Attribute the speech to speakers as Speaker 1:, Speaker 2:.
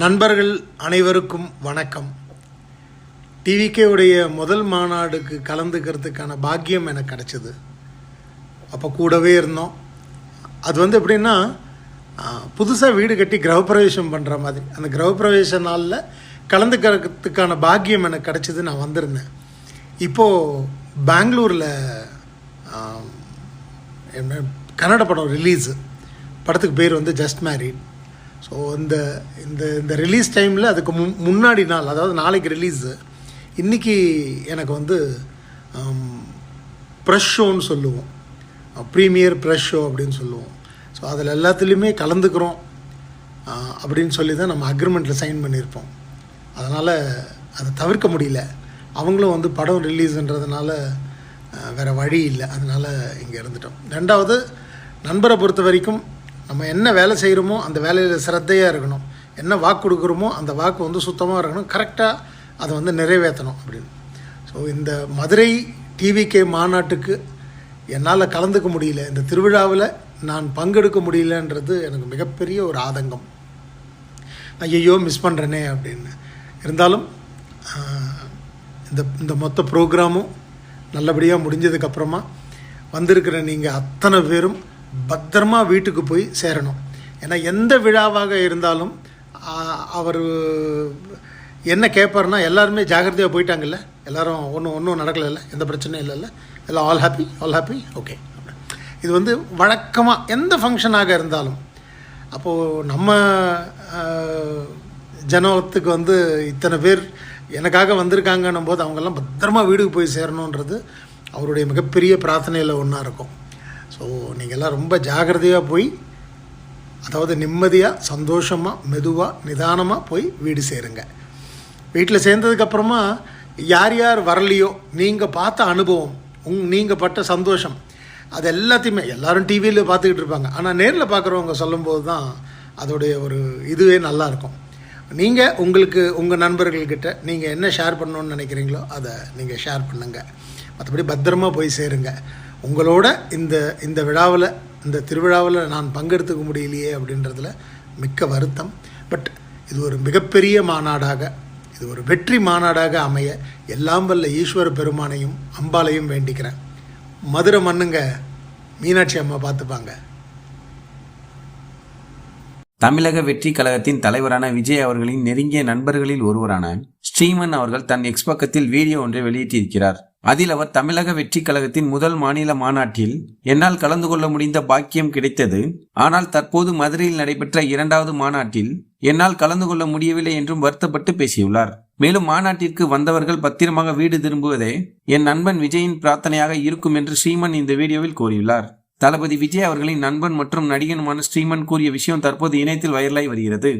Speaker 1: நண்பர்கள் அனைவருக்கும் வணக்கம். டிவிகே உடைய முதல் மாநாடுக்கு கலந்துக்கிறதுக்கான பாக்கியம் எனக்கு கிடச்சிது. அப்போ கூடவே இருந்தோம். அது வந்து எப்படின்னா புதுசாக வீடு கட்டி கிரகப்பிரவேசம் பண்ணுற மாதிரி. அந்த கிரகப்பிரவேச நாளில் கலந்துக்கிறதுக்கான பாக்கியம் எனக்கு கிடச்சிது நான் வந்திருந்தேன். இப்போது பெங்களூரில் என்ன கன்னட படம் ரிலீஸு படத்துக்கு பேர் வந்து ஜஸ்ட் மேரிட் ஸோ இந்த இந்த இந்த ரிலீஸ் டைமில் அதுக்கு முன் முன்னாடி நாள் அதாவது நாளைக்கு ரிலீஸு இன்றைக்கி எனக்கு வந்து um, ப்ரெஷ் ஷோன்னு சொல்லுவோம். ப்ரீமியர் ப்ரெஷ் ஷோ அப்படின்னு சொல்லுவோம். ஸோ அதில் எல்லாத்துலேயுமே கலந்துக்கிறோம். Uh, அப்படின்னு சொல்லி தான் நம்ம அக்ரிமெண்ட்டில் சைன் பண்ணியிருப்போம். அதனால் அதை தவிர்க்க முடியல. அவங்களும் வந்து படம் ரிலீஸுன்றதுனால uh, வேறு வழி இல்லை. அதனால் இங்கே இருந்துட்டோம். ரெண்டாவது நண்பரை பொறுத்த வரைக்கும் நம்ம என்ன வேலை செய்கிறோமோ அந்த வேலையில் சிரத்தையாக இருக்கணும். என்ன வாக்கு கொடுக்குறோமோ அந்த வாக்கு வந்து சுத்தமாக இருக்கணும். கரெக்டாக அதை வந்து நிறைவேற்றணும் அப்படின்னு. ஸோ இந்த மதுரை டிவிகே மாநாட்டுக்கு என்னால் கலந்துக்க முடியல. இந்த திருவிழாவில் நான் பங்கெடுக்க முடியலன்றது எனக்கு மிகப்பெரிய ஒரு ஆதங்கம். ஐயோ மிஸ் பண்ணுறேனே அப்படின்னு. இருந்தாலும் இந்த இந்த மொத்த ப்ரோக்ராமும் நல்லபடியாக முடிஞ்சதுக்கப்புறமா வந்திருக்கிற நீங்கள் அத்தனை பேரும் பத்திரமா வீட்டுக்கு போய் சேரணும். ஏன்னா எந்த விழாவாக இருந்தாலும் அவர் என்ன கேட்பார்னா எல்லாருமே ஜாகிரதையாக போயிட்டாங்கல்ல? எல்லாரும் ஒன்றும் ஒன்றும் நடக்கலைல்ல? எந்த பிரச்சனையும் இல்லைல்ல? எல்லாம் all happy all happy okay இது வந்து வழக்கமாக எந்த ஃபங்க்ஷனாக இருந்தாலும் அப்போது நம்ம ஜனத்துக்கு வந்து இத்தனை பேர் எனக்காக வந்திருக்காங்கன்னும் போது அவங்கெல்லாம் பத்திரமா வீட்டுக்கு போய் சேரணுன்றது அவருடைய மிகப்பெரிய பிரார்த்தனையில் ஒன்றா இருக்கும். ஸோ நீங்கள் எல்லாம் ரொம்ப ஜாகிரதையாக போய் அதாவது நிம்மதியாக சந்தோஷமாக மெதுவாக நிதானமாக போய் வீடு சேருங்க. வீட்டில் சேர்ந்ததுக்கப்புறமா யார் யார் வரலையோ நீங்கள் பார்த்த அனுபவம் உங் நீங்கள் பட்ட சந்தோஷம் அது எல்லாத்தையுமே எல்லோரும் டிவியில் பார்த்துக்கிட்டு இருப்பாங்க. ஆனால் நேரில் பார்க்குறவங்க சொல்லும்போது தான் அதோடைய ஒரு இதுவே நல்லாயிருக்கும் நீங்கள் உங்களுக்கு உங்கள் நண்பர்கள்கிட்ட நீங்கள் என்ன ஷேர் பண்ணணுன்னு நினைக்கிறீங்களோ அதை நீங்கள் ஷேர் பண்ணுங்கள் மற்றபடி பத்திரமா போய் சேருங்க. உங்களோட இந்த இந்த விழாவில் இந்த திருவிழாவில் நான் பங்கெடுத்துக்க முடியலையே அப்படின்றதுல மிக்க வருத்தம். பட் இது ஒரு மிகப்பெரிய மாநாடாக இது ஒரு வெற்றி மாநாடாக அமைய எல்லாம் வல்ல ஈஸ்வர பெருமானையும் அம்பாளையும் வேண்டிக்கிறேன். மதுரை மண்ணுங்க மீனாட்சி அம்மா பார்த்துப்பாங்க.
Speaker 2: தமிழக வெற்றி கழகத்தின் தலைவரான விஜய் அவர்களின் நெருங்கிய நண்பர்களில் ஒருவரான ஸ்ரீமன் அவர்கள் தன் எக்ஸ் பக்கத்தில் வீடியோ ஒன்றை வெளியிட்டிருக்கிறார். அதில் அவர் தமிழக வெற்றி கழகத்தின் முதல் மாநில மாநாட்டில் என்னால் கலந்து கொள்ள முடிந்த பாக்கியம் கிடைத்தது. ஆனால் தற்போது மதுரையில் நடைபெற்ற இரண்டாவது மாநாட்டில் என்னால் கலந்து கொள்ள முடியவில்லை என்றும் வருத்தப்பட்டு பேசியுள்ளார். மேலும் மாநாட்டிற்கு வந்தவர்கள் பத்திரமாக வீடு திரும்புவதே என் நண்பன் விஜயின் பிரார்த்தனையாக இருக்கும் என்று ஸ்ரீமன் இந்த வீடியோவில் கூறியுள்ளார். தளபதி விஜய் அவர்களின் நண்பன் மற்றும் நடிகனுமான ஸ்ரீமன் கூறிய விஷயம் தற்போது இணையத்தில் வைரலாகி வருகிறது.